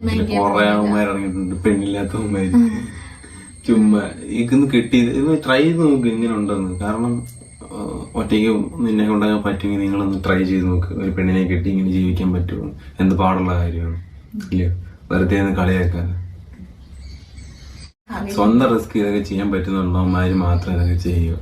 കൊറേ അവന്മാർ പെണ്ണില്ലാത്ത പെണ്ണില്ലാത്തവന്മാര് ചുമ്മാ ഇതൊന്ന് കിട്ടി ഇത് ട്രൈ ചെയ്ത് നോക്ക് ഇങ്ങനെ ഉണ്ടെന്ന്. കാരണം ഒറ്റയ്ക്ക് നിന്നെ കൊണ്ടാകാൻ പറ്റുമെങ്കിൽ നിങ്ങളൊന്ന് ട്രൈ ചെയ്ത് നോക്ക്. ഒരു പെണ്ണിനെ കെട്ടി ഇങ്ങനെ ജീവിക്കാൻ പറ്റുമോ? എന്ത് പാടുള്ള കാര്യമാണ്. ഇല്ല? വെറുതെ ഒന്ന് കളിയാക്കാൻ സ്വന്തം റിസ്ക് ഇതൊക്കെ ചെയ്യാൻ പറ്റുന്നുണ്ടോ? അവന്മാര് മാത്രം ഇതൊക്കെ ചെയ്യുക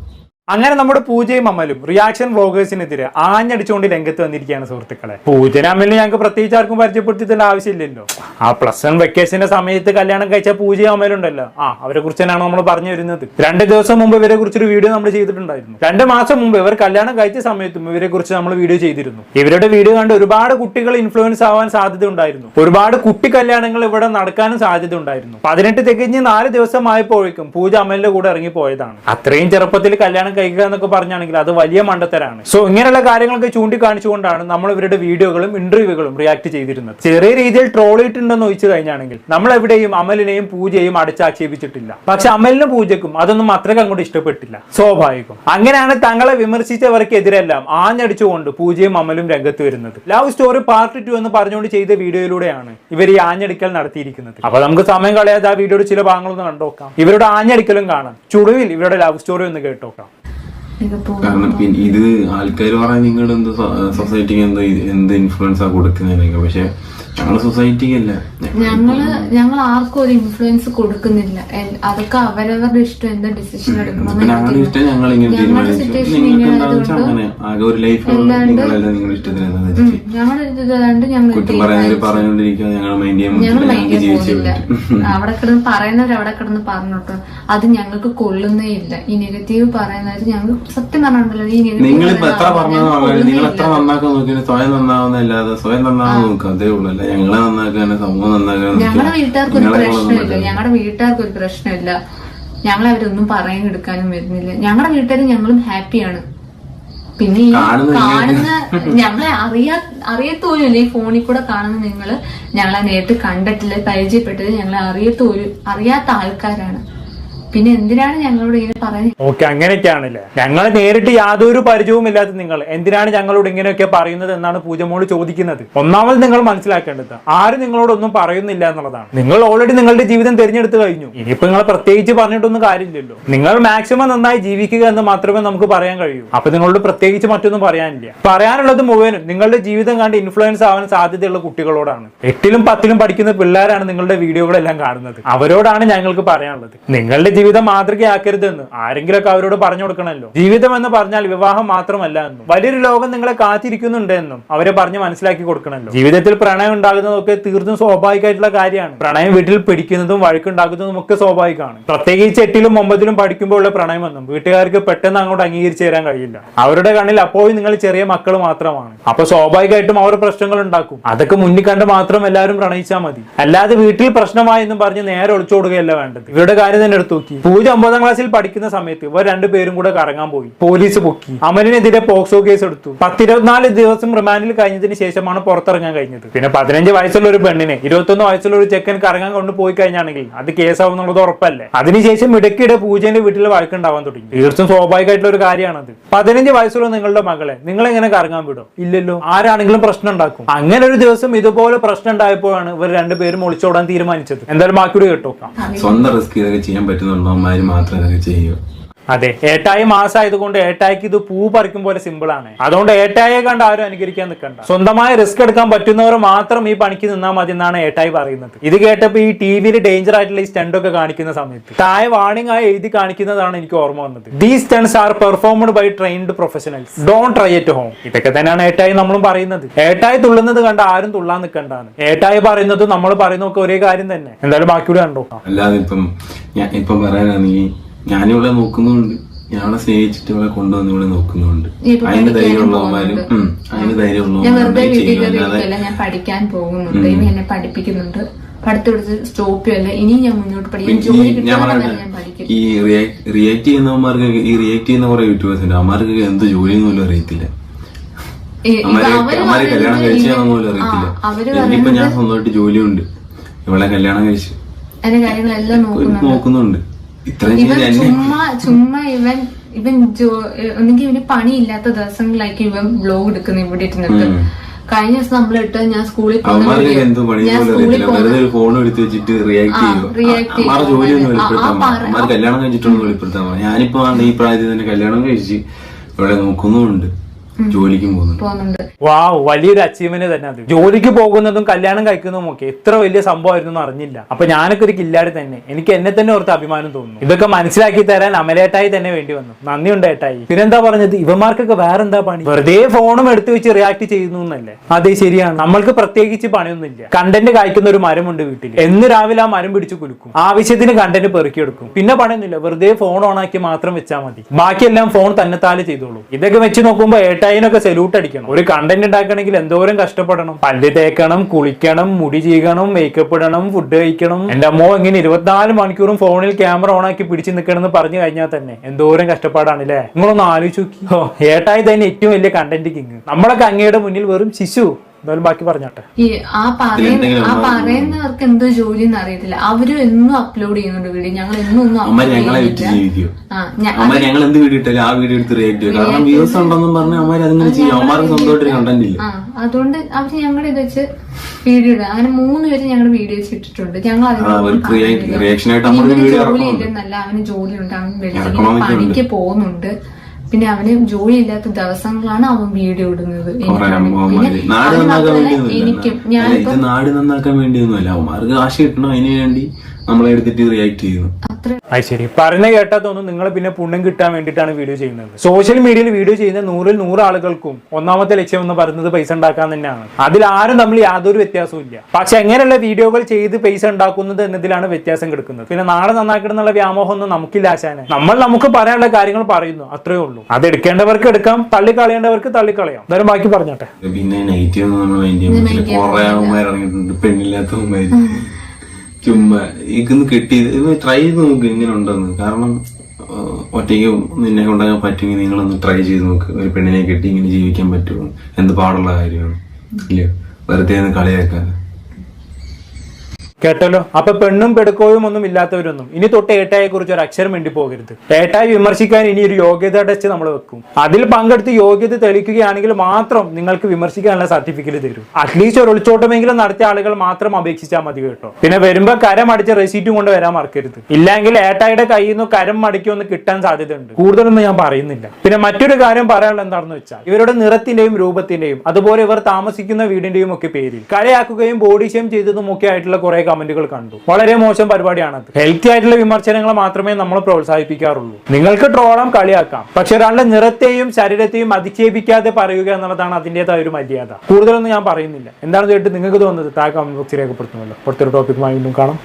അങ്ങനെ നമ്മുടെ പൂജയും അമലും റിയാക്ഷൻ വ്ളോഗേഴ്സിനെതിരെ ആഞ്ഞടിച്ചുകൊണ്ട് രംഗത്ത് വന്നിരിക്കുകയാണ് സുഹൃത്തുക്കളെ. പൂജന അമലിന് ഞങ്ങൾക്ക് പ്രത്യേകിച്ച് ആർക്കും പരിചയപ്പെടുത്തിയതിന്റെ ആവശ്യമില്ലല്ലോ. ആ പ്ലസ് വൺ വെക്കേഷന്റെ സമയത്ത് കല്യാണം കഴിച്ച പൂജയും അമലുണ്ടല്ലോ ആ അവരെ കുറിച്ച് തന്നെയാണ് നമ്മൾ പറഞ്ഞു വരുന്നത്. രണ്ട് ദിവസം മുമ്പ് ഇവരെ കുറിച്ചൊരു വീഡിയോ നമ്മൾ ചെയ്തിട്ടുണ്ടായിരുന്നു. രണ്ട് മാസം മുമ്പ് ഇവർ കല്യാണം കഴിച്ച സമയത്തും ഇവരെ കുറിച്ച് നമ്മൾ വീഡിയോ ചെയ്തിരുന്നു. ഇവരുടെ വീഡിയോ കണ്ട് ഒരുപാട് കുട്ടികൾ ഇൻഫ്ലുവൻസ് ആവാൻ സാധ്യത ഉണ്ടായിരുന്നു. ഒരുപാട് കുട്ടി കല്യാണങ്ങൾ ഇവിടെ നടക്കാനും സാധ്യത ഉണ്ടായിരുന്നു. പതിനെട്ട് തികഞ്ഞ് നാല് ദിവസമായപ്പോഴേക്കും പൂജ അമലിന്റെ കൂടെ ഇറങ്ങി പോയതാണ് അത്രയും ചെറുപ്പത്തിൽ കല്യാണം കഴിക്കുക എന്നൊക്കെ പറഞ്ഞാണെങ്കിൽ അത് വലിയ മണ്ടത്തരാണ്. സോ ഇങ്ങനെയുള്ള കാര്യങ്ങളൊക്കെ ചൂണ്ടിക്കാണിച്ചുകൊണ്ടാണ് നമ്മൾ ഇവരുടെ വീഡിയോകളും ഇന്റർവ്യൂകളും റിയാക്ട് ചെയ്തിരുന്നത്. ചെറിയ രീതിയിൽ ട്രോൾ ചെയ്തിട്ടുണ്ടെന്ന് ചോദിച്ചു കഴിഞ്ഞാണെങ്കിൽ നമ്മൾ എവിടെയും അമലിനെയും പൂജയും അടച്ചാക്ഷേപിച്ചിട്ടില്ല. പക്ഷെ അമലിനും പൂജക്കും അതൊന്നും അത്രയ്ക്ക് അങ്ങോട്ട് ഇഷ്ടപ്പെട്ടില്ല. സ്വാഭാവികം. അങ്ങനെയാണ് തങ്ങളെ വിമർശിച്ചവർക്കെതിരെല്ലാം ആഞ്ഞടിച്ചുകൊണ്ട് പൂജയും അമലും രംഗത്ത് വരുന്നത്. ലവ് സ്റ്റോറി പാർട്ട് ടു എന്ന് പറഞ്ഞുകൊണ്ട് ചെയ്ത വീഡിയോയിലൂടെയാണ് ഇവർ ഈ ആഞ്ഞടിക്കൽ നടത്തിയിരിക്കുന്നത്. അപ്പൊ നമുക്ക് സമയം കളയാതെ ആ വീഡിയോയുടെ ചില ഭാഗങ്ങളൊന്ന് കണ്ടോക്കാം ഇവരുടെ ആഞ്ഞടിക്കലും കാണാം. ചുടുവിൽ ഇവരുടെ ലവ് സ്റ്റോറി ഒന്ന് കേട്ടോക്കാം. കാരണം പിന്നെ ഇത് ആൾക്കാർ പറയാൻ നിങ്ങൾ എന്ത് സൊസൈറ്റിക്ക് എന്ത് എന്ത് ഇൻഫ്ലുവൻസ് ആ കൊടുക്കുന്നതിനൊക്കെ പക്ഷെ ഞങ്ങളെ സൊസൈറ്റി അല്ല? ഞങ്ങൾ ഞങ്ങൾ ആർക്കും ഒരു ഇൻഫ്ലുവൻസ് കൊടുക്കുന്നില്ല. അതൊക്കെ അവരവരുടെ ഇഷ്ടം എന്താ ഡിസിഷൻ ഞങ്ങളുടെ ഞങ്ങൾ മൈൻഡ് അവിടെ കിടന്ന് പറയുന്നവർ അവിടെ കിടന്ന് പറഞ്ഞോട്ടോ അത് ഞങ്ങൾക്ക് കൊള്ളുന്നേ ഇല്ല. ഈ നെഗറ്റീവ് പറയുന്നവർ ഞങ്ങൾ സത്യം പറഞ്ഞിട്ടുണ്ടല്ലോ ഈ നെഗറ്റീവ് നിങ്ങൾ എത്ര നന്നാക്കാൻ നോക്കിയാലും സ്വയം നന്നാവുന്നല്ലാതെ സ്വയം നന്നാവുന്ന നോക്കുക അതേ ഉള്ളൂ ഞങ്ങളെ സമൂഹം ഞങ്ങളുടെ വീട്ടുകാർക്ക് ഒരു പ്രശ്നമില്ല. ഞങ്ങളുടെ വീട്ടുകാർക്ക് ഒരു പ്രശ്നമില്ല. ഞങ്ങൾ അവരൊന്നും പറയാൻ എടുക്കാനും വരുന്നില്ല. ഞങ്ങളുടെ വീട്ടുകാരും ഞങ്ങളും ഹാപ്പിയാണ്. പിന്നെ ഈ കാണുന്ന കാണുന്ന ഞങ്ങളെ അറിയാ അറിയത്തോലും ഈ ഫോണിൽ കൂടെ കാണുന്ന നിങ്ങൾ ഞങ്ങളെ നേരിട്ട് കണ്ടിട്ടില്ല പരിചയപ്പെട്ടത് ഞങ്ങളെ അറിയത്തോലും അറിയാത്ത ആൾക്കാരാണ്. പിന്നെ എന്തിനാണ് ഞങ്ങളോട് ഇങ്ങനെ പറയുന്നത്? ഓക്കെ അങ്ങനെയൊക്കെയാണല്ലേ. ഞങ്ങൾ നേരിട്ട് യാതൊരു പരിചയവും ഇല്ലാത്ത നിങ്ങൾ. എന്തിനാണ് ഞങ്ങളോട് ഇങ്ങനെയൊക്കെ പറയുന്നത് എന്നാണ് പൂജമോട് ചോദിക്കുന്നത്. ഒന്നാമത് നിങ്ങൾ മനസ്സിലാക്കേണ്ടത് ആരും നിങ്ങളോടൊന്നും പറയുന്നില്ല എന്നുള്ളതാണ്. നിങ്ങൾ ഓൾറെഡി നിങ്ങളുടെ ജീവിതം തിരഞ്ഞെടുത്ത് കഴിഞ്ഞു. ഇനിയിപ്പോ നിങ്ങൾ പ്രത്യേകിച്ച് പറഞ്ഞിട്ടൊന്നും കാര്യമില്ലല്ലോ. നിങ്ങൾ മാക്സിമം നന്നായി ജീവിക്കുക എന്ന് മാത്രമേ നമുക്ക് പറയാൻ കഴിയൂ. അപ്പൊ നിങ്ങളോട് പ്രത്യേകിച്ച് മറ്റൊന്നും പറയാനില്ല. പറയാനുള്ളത് മുഴുവനും നിങ്ങളുടെ ജീവിതം കണ്ട് ഇൻഫ്ലുവൻസ് ആവാൻ സാധ്യതയുള്ള കുട്ടികളോടാണ്. എട്ടിലും പത്തിലും പഠിക്കുന്ന പിള്ളേരാണ് നിങ്ങളുടെ വീഡിയോകളെല്ലാം കാണുന്നത്. അവരോടാണ് ഞങ്ങൾക്ക് പറയാനുള്ളത്. നിങ്ങളുടെ ജീവിതം മാതൃകയാക്കരുതെന്ന് ആരെങ്കിലൊക്കെ അവരോട് പറഞ്ഞു കൊടുക്കണമല്ലോ. ജീവിതം എന്ന് പറഞ്ഞാൽ വിവാഹം മാത്രമല്ല എന്നും വലിയൊരു ലോകം നിങ്ങളെ കാത്തിരിക്കുന്നുണ്ട് എന്നും അവരെ പറഞ്ഞ് മനസ്സിലാക്കി കൊടുക്കണമല്ലോ. ജീവിതത്തിൽ പ്രണയം ഉണ്ടാകുന്നതൊക്കെ തീർത്തും സ്വാഭാവികമായിട്ടുള്ള കാര്യമാണ്. പ്രണയം വീട്ടിൽ പിടിക്കുന്നതും വഴക്കുണ്ടാക്കുന്നതും ഒക്കെ സ്വാഭാവികമാണ്. പ്രത്യേകിച്ച് എട്ടിലും ഒമ്പതിലും പഠിക്കുമ്പോൾ ഉള്ള പ്രണയമൊന്നും വീട്ടുകാർക്ക് പെട്ടെന്ന് അങ്ങോട്ട് അംഗീകരിച്ചു തരാൻ കഴിയില്ല. അവരുടെ കണ്ണിൽ അപ്പോഴും നിങ്ങൾ ചെറിയ മക്കൾ മാത്രമാണ്. അപ്പൊ സ്വാഭാവികമായിട്ടും അവർ പ്രശ്നങ്ങൾ ഉണ്ടാക്കും. അതൊക്കെ മുന്നിൽ കണ്ട് മാത്രം എല്ലാവരും പ്രണയിച്ചാൽ മതി. അല്ലാതെ വീട്ടിൽ പ്രശ്നമായി എന്നും പറഞ്ഞ് നേരെ ഒളിച്ചോടുകയല്ല വേണ്ടത്. ഇവരുടെ കാര്യം തന്നെ എടുത്തു നോക്കി. പൂജ ഒമ്പതാം ക്ലാസ്സിൽ പഠിക്കുന്ന സമയത്ത് ഇവർ രണ്ടുപേരും കൂടെ കറങ്ങാൻ പോയി. പോലീസ് പൊക്കി. അമലിനെതിരെ പോക്സോ കേസ് എടുത്തു പത്തിരുപത്തിനാല് ദിവസം റിമാൻഡിൽ കഴിഞ്ഞതിന് ശേഷമാണ് പുറത്തിറങ്ങാൻ കഴിഞ്ഞത്. പിന്നെ പതിനഞ്ച് വയസ്സുള്ള ഒരു പെണ്ണിനെ ഇരുപത്തൊന്ന് വയസ്സുള്ള ഒരു ചെക്കൻ കറങ്ങാൻ കൊണ്ടുപോയി കഴിഞ്ഞാണെങ്കിൽ അത് കേസാവും എന്നുള്ളത് ഉറപ്പല്ലേ? അതിനുശേഷം ഇടയ്ക്കിടെ പൂജന്റെ വീട്ടിൽ വഴക്കുണ്ടാവാൻ തുടങ്ങി. തീർച്ചയായും സ്വാഭാവികമായിട്ടുള്ള ഒരു കാര്യമാണത്. പതിനഞ്ച് വയസ്സുള്ള നിങ്ങളുടെ മകളെ നിങ്ങൾ എങ്ങനെ കറങ്ങാൻ വിടും? ഇല്ലല്ലോ. ആരാണെങ്കിലും പ്രശ്നം ഉണ്ടാക്കും. അങ്ങനെ ഒരു ദിവസം ഇതുപോലെ പ്രശ്നം ഉണ്ടായപ്പോഴാണ് ഇവർ രണ്ടുപേരും ഒളിച്ചോടാൻ തീരുമാനിച്ചത്. എന്തായാലും ബാക്കിയോട് കേട്ടോ സ്വന്തം റിസ്ക് ചെയ്യാൻ പറ്റുന്നുണ്ടോ അവന്മാര് മാത്രം ഇതൊക്കെ ചെയ്യുക. അതെ. ഏട്ടായി മാസമായതുകൊണ്ട് ഏട്ടായിക്ക് ഇത് പൂ പറിക്കും പോലെ സിമ്പിൾ ആണ്. അതുകൊണ്ട് ഏട്ടായെ കണ്ട് ആരും അനുകരിക്കാൻ നിൽക്കണ്ട. സ്വന്തമായ റിസ്ക് എടുക്കാൻ പറ്റുന്നവർ മാത്രം ഈ പണിക്ക് നിന്നാൽ മതി എന്നാണ് ഏട്ടായി പറയുന്നത്. ഇത് കേട്ടപ്പോൾ ഈ ടി വിയിൽ ഡേഞ്ചർ ആയിട്ടുള്ള ഈ സ്റ്റണ്ട് ഒക്കെ കാണിക്കുന്ന സമയത്ത് താഴെ വാണിംഗ് ആയി എഴുതി കാണിക്കുന്നതാണ് എനിക്ക് ഓർമ്മ വന്നത്. These stunts are performed by trained professionals don't try at home ഇതൊക്കെ തന്നെയാണ് ഏട്ടായി നമ്മളും പറയുന്നത്. ഏട്ടായി തുള്ളുന്നത് കണ്ട് ആരും തുള്ളാൻ നിൽക്കണ്ടാണ് ഏട്ടായി പറയുന്നത് നമ്മൾ പറയുന്നതൊക്കെ ഒരേ കാര്യം തന്നെ. എന്തായാലും ബാക്കിയുടെ കണ്ടോ? അല്ലാതെ ഇപ്പം ഞാൻ പറയാനാണെങ്കിൽ ഞാനിവിടെ നോക്കുന്നുണ്ട്. ഞാൻ അവളെ സ്നേഹിച്ചിട്ട് ഇവിടെ കൊണ്ടുവന്ന് ഇവിടെ നോക്കുന്നുണ്ട്. അതിന് ധൈര്യമുള്ളവന്മാരും അതിന് ധൈര്യമുള്ളവന്മാരും ഞാൻ പഠിക്കാൻ പോകുന്നുണ്ട്. ഇനി എന്നെ പഠിപ്പിക്കുന്നുണ്ട്. ഇനി ഞാൻ മുന്നോട്ട് പഠിക്കും പിന്നെ ജോലി ഈ റിയാക്ട് ചെയ്യുന്നവന്മാർക്ക് ഈ റിയാക്ട് ചെയ്യുന്ന കുറെ യൂട്യൂബേഴ്സ് അവന്മാർക്ക് എന്ത് ജോലിയൊന്നും പോലും അറിയത്തില്ല. അവന്മാര് കല്യാണം കഴിച്ചാണെന്ന് പോലും അറിയത്തില്ല. ഇപ്പൊ എനിക്കിപ്പോ ഞാൻ സ്വന്തമായിട്ട് ജോലിയുണ്ട്. ഇവളെ കല്യാണം കഴിച്ചു. നോക്കുന്നുണ്ട്. ഇവൻ ചുമ്മാ ചുമ്മാ ഇവൻ ഇവൻ ജോ ഒന്നെങ്കിൽ ഇവന് പണിയില്ലാത്ത ദിവസങ്ങളിലായിരിക്കും ഇവൻ ബ്ലോഗ് എടുക്കുന്നത് ഇവിടെ ഇരുന്നിട്ട്. കഴിഞ്ഞ ദിവസം നമ്മൾ ഇട്ട് ഞാൻ സ്കൂളിൽ ഫോൺ എടുത്ത് വെച്ചിട്ട് റിയാക്ട് ചെയ്യുക കല്യാണം കഴിച്ചിട്ടൊന്നും വെളിപ്പെടുത്താൻ പാടില്ല. ഞാനിപ്പോ ഈ പ്രായത്തിൽ തന്നെ കല്യാണം കഴിച്ച് ഇവിടെ നോക്കുന്നുമുണ്ട്. ജോലിക്കും പോകുന്നുണ്ട്. പോകുന്നുണ്ട്. വാവ് വലിയൊരു അച്ചീവ്മെന്റ് തന്നെ അത്. ജോലിക്ക് പോകുന്നതും കല്യാണം കഴിക്കുന്നതും ഒക്കെ എത്ര വലിയ സംഭവമായിരുന്നു എന്ന് അറിഞ്ഞില്ല. അപ്പൊ ഞാനൊക്കെ ഒരു കില്ലാടി തന്നെ. എനിക്ക് എന്നെ തന്നെ ഓർത്ത് അഭിമാനം തോന്നുന്നു. ഇതൊക്കെ മനസ്സിലാക്കി തരാൻ അമലേട്ടായി തന്നെ വേണ്ടി വന്നു. നന്ദിയുണ്ട് ഏട്ടായി. പിന്നെന്താ പറഞ്ഞത്? ഇവന്മാർക്കൊക്കെ വേറെന്താ പണി? വെറുതെ ഫോണും എടുത്തു വെച്ച് റിയാക്ട് ചെയ്യുന്നു എന്നല്ലേ? അതെ ശരിയാണ്. നമ്മൾക്ക് പ്രത്യേകിച്ച് പണിയൊന്നുമില്ല. കണ്ടന്റ് കായ്ക്കുന്ന ഒരു മരമുണ്ട് വീട്ടിൽ എന്ന് രാവിലെ ആ മരം പിടിച്ച് കുലുക്കും. ആവശ്യത്തിന് കണ്ടന്റ് പെറുക്കിയെടുക്കും പിന്നെ പണിയൊന്നുമില്ല. വെറുതെ ഫോൺ ഓൺ ആക്കി മാത്രം വെച്ചാൽ മതി. ബാക്കിയെല്ലാം ഫോൺ തന്നെത്താൽ ചെയ്തോളൂ. ഇതൊക്കെ വെച്ച് നോക്കുമ്പോൾ ഏട്ടായിനൊക്കെ സെല്യൂട്ട് അടിക്കണം. ഒരു കണ്ടന്റ് ഉണ്ടാക്കണമെങ്കിൽ എന്തോരം കഷ്ടപ്പെടണം. പല്ല് തേക്കണം കുളിക്കണം മുടി ചെയ്യണം മേക്കപ്പ് ഇടണം ഫുഡ് കഴിക്കണം. എന്റെ അമ്മ ഇങ്ങനെ ഇരുപത്തിനാല് മണിക്കൂറും ഫോണിൽ ക്യാമറ ഓൺ ആക്കി പിടിച്ചു നിൽക്കണം എന്ന് പറഞ്ഞു കഴിഞ്ഞാൽ തന്നെ എന്തോരം കഷ്ടപ്പാടാണ് അല്ലേ നിങ്ങളൊന്ന് ആലോചിച്ച് നോക്കി. ഏട്ടായി തന്നെ ഏറ്റവും വലിയ കണ്ടന്റ് കിങ് നമ്മളൊക്കെ അങ്ങയുടെ മുന്നിൽ വെറും ശിശു. എന്തായാലും ബാക്കി പറഞ്ഞാട്ടെ. ഈ ആ പറയുന്ന ആ പറയുന്നവർക്ക് എന്തോ ജോലി എന്ന് അറിയത്തില്ല അവരും എന്നും അപ്ലോഡ് ചെയ്യുന്നുണ്ട് വീഡിയോ. ഞങ്ങൾ എന്നും ഒന്നും അമ്മ ഞങ്ങളെ വിറ്റ് ജീവിക്കും. അമ്മ ഞങ്ങൾ എന്ത് വീഡിയോ ഇട്ടാലും ആ വീഡിയോ എടുത്ത് റിയാക്ട് ചെയ്യും. കാരണം വ്യൂസ് ഉണ്ടെന്നും പറഞ്ഞ് അമ്മ അതിങ്ങനെ ചെയ്യും. അമ്മമാർക്ക് സ്വന്തമായിട്ട് കണ്ടന്റ് ഇല്ല. അതുകൊണ്ട് അവർ ഞങ്ങളുടെ ഇത് വെച്ച് വീഡിയോ ഇടുക. അങ്ങനെ മൂന്ന് പേര് ഞങ്ങൾ വീഡിയോസ് ഇട്ടിട്ടുണ്ട്. ഞങ്ങൾ വീഡിയോ ജോലി. ഇല്ലെന്നല്ല. അവന് ജോലി ഉണ്ട്. അവൻ വെളിയിൽ പണിക്ക് പോകുന്നുണ്ട്. പിന്നെ അവന് ജോലി ഇല്ലാത്ത ദിവസങ്ങളാണ് അവൻ വീഡിയോ ഇടുന്നത്. എനിക്ക് ഞാൻ നാട് നന്നാക്കാൻ വേണ്ടിയൊന്നുമല്ല. അവന്മാർക്ക് കാശ് കിട്ടണം അതിനു വേണ്ടി. നമ്മളെ എടുത്തിട്ട് റിയാക്ട് ചെയ്യുന്നു. അത് ശരി. പറഞ്ഞ കേട്ടാ തോന്നുന്നു നിങ്ങൾ പിന്നെ പുണ്യം കിട്ടാൻ വേണ്ടിയിട്ടാണ് വീഡിയോ ചെയ്യുന്നത്. സോഷ്യൽ മീഡിയയിൽ വീഡിയോ ചെയ്യുന്ന നൂറിൽ നൂറ് ആളുകൾക്കും ഒന്നാമത്തെ ലക്ഷ്യം എന്ന് പറയുന്നത് പൈസ ഉണ്ടാക്കാൻ തന്നെയാണ്. അതിൽ ആരും തമ്മിൽ യാതൊരു വ്യത്യാസവും ഇല്ല. പക്ഷെ എങ്ങനെയുള്ള വീഡിയോകൾ ചെയ്ത് പൈസ ഉണ്ടാക്കുന്നത് എന്നതിലാണ് വ്യത്യാസം കിടക്കുന്നത്. പിന്നെ നാളെ നന്നാക്കിടുന്നുള്ള വ്യാമോഹം ഒന്നും നമുക്കില്ല ആശാനെ. നമ്മൾ നമുക്ക് പറയാനുള്ള കാര്യങ്ങൾ പറയുന്നു. അത്രേ ഉള്ളൂ. അത് എടുക്കേണ്ടവർക്ക് എടുക്കാം. തള്ളിക്കളയേണ്ടവർക്ക് തള്ളിക്കളയാം. എന്തായാലും ബാക്കി പറഞ്ഞോട്ടെ. പിന്നെ നെഗറ്റീവ് ഒന്നും ചുമ്മാ ഇതൊന്ന് കിട്ടി ട്രൈ ചെയ്ത് നോക്ക് ഇങ്ങനെ ഉണ്ടെന്ന് കാരണം ഒറ്റയ്ക്ക് നിന്നെ കൊണ്ടാകാൻ പറ്റുമെങ്കിൽ നിങ്ങളൊന്ന് ട്രൈ ചെയ്ത് നോക്ക്. ഒരു പെണ്ണിനെ കെട്ടി ഇങ്ങനെ ജീവിക്കാൻ പറ്റുമോ? എന്ത് പാടുള്ള കാര്യമാണ്. ഇല്ല? വെറുതെ ഒന്ന് കളിയാക്കാൻ കേട്ടല്ലോ? അപ്പൊ പെണ്ണും പെടുക്കോയും ഒന്നും ഇല്ലാത്തവരൊന്നും. ഇനി തൊട്ട് ഏട്ടായെ കുറിച്ച് ഒരു അക്ഷരം വേണ്ടി പോകരുത്. ഏട്ടായി വിമർശിക്കാൻ ഇനി ഒരു യോഗ്യത ടെസ്റ്റ് നമ്മൾ വെക്കും. അതിൽ പങ്കെടുത്ത് യോഗ്യത തെളിയിക്കുകയാണെങ്കിൽ മാത്രം നിങ്ങൾക്ക് വിമർശിക്കാനുള്ള സർട്ടിഫിക്കറ്റ് തരും. അറ്റ്ലീസ്റ്റ് ഒരു ഒളിച്ചോട്ടമെങ്കിലും നടത്തിയ ആളുകൾ മാത്രം അപേക്ഷിച്ചാൽ മതി കേട്ടോ. പിന്നെ വരുമ്പോ കരം അടിച്ച റെസീറ്റും കൊണ്ട് വരാൻ മറക്കരുത്. ഇല്ലെങ്കിൽ ഏട്ടായുടെ കയ്യിൽ നിന്ന് കരം മടിക്കൊന്ന് കിട്ടാൻ സാധ്യതയുണ്ട്. കൂടുതലൊന്നും ഞാൻ പറയുന്നില്ല. പിന്നെ മറ്റൊരു കാര്യം പറയാനുള്ള എന്താണെന്ന് വെച്ചാൽ ഇവരുടെ നിറത്തിന്റെയും രൂപത്തിന്റെയും അതുപോലെ ഇവർ താമസിക്കുന്ന വീടിന്റെയും ഒക്കെ പേരിൽ കളിയാക്കുകയും ബോഡി ഷെയിം ചെയ്തതും ഒക്കെ ആയിട്ടുള്ള കുറെ കമന്റുകൾ കണ്ടു. വളരെ മോശം പരിപാടിയാണത് ഹെൽത്തി ആയിട്ടുള്ള വിമർശനങ്ങൾ മാത്രമേ നമ്മൾ പ്രോത്സാഹിപ്പിക്കാറുള്ളൂ. നിങ്ങൾക്ക് ട്രോളാം കളിയാക്കാം. പക്ഷെ ഒരാളുടെ നിറത്തെയും ശരീരത്തെയും അധിക്ഷേപിക്കാതെ പറയുക എന്നുള്ളതാണ് അതിന്റെതായ ഒരു മര്യാദ. കൂടുതലൊന്നും ഞാൻ പറയുന്നില്ല. എന്താണ് കേട്ട് നിങ്ങൾക്ക് തോന്നുന്നത്? താഴെ കമന്റ് ബോക്സിൽ രേഖപ്പെടുത്തുമല്ലോ. അടുത്തൊരു ടോപ്പിക്കുമായി വീണ്ടും കാണാം.